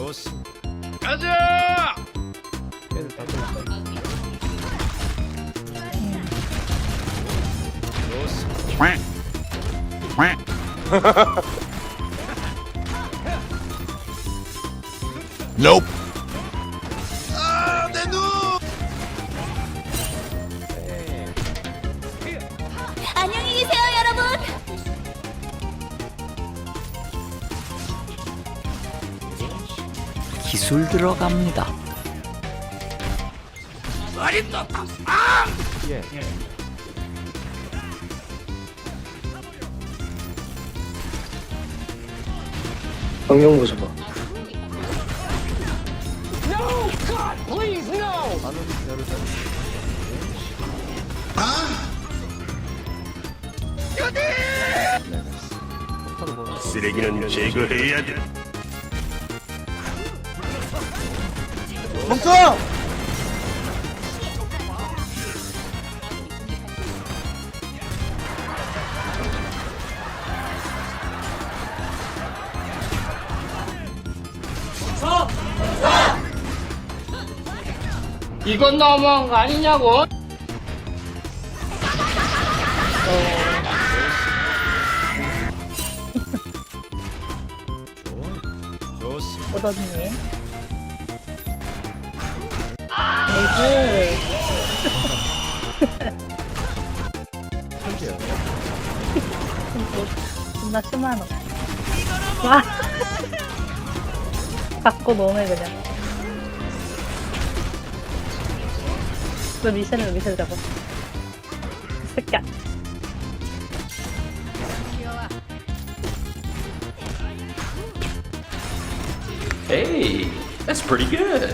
좋습니다. 가자! 애들 다 들었다. 좋습니다. Nope. 안녕히 계세요, 기술 들어갑니다. 예. 방영 보자 봐. 쓰레기는 제거해야 돼. 멈춰! 이건 너무한 거 아니냐고? 좋습니다. 존나 심하노 와 갖고 노네 그냥 너 미션을 미션 잡아 새끼야 Hey, that's pretty good.